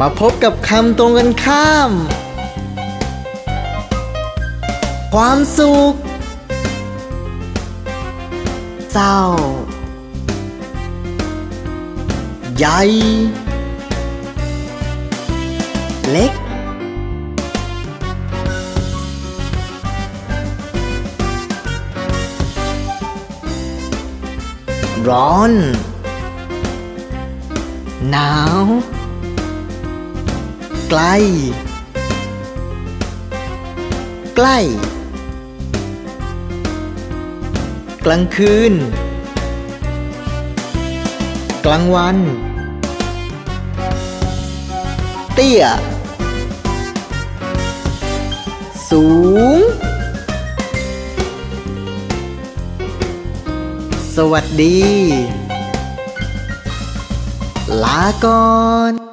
มาพบกับคำตรงกันข้าม ความสุข เศร้า ใหญ่ เล็กร้อน หนาว ไกล ใกล้ กลางคืน กลางวัน เตี้ย สูง สวัสดี ลาก่อน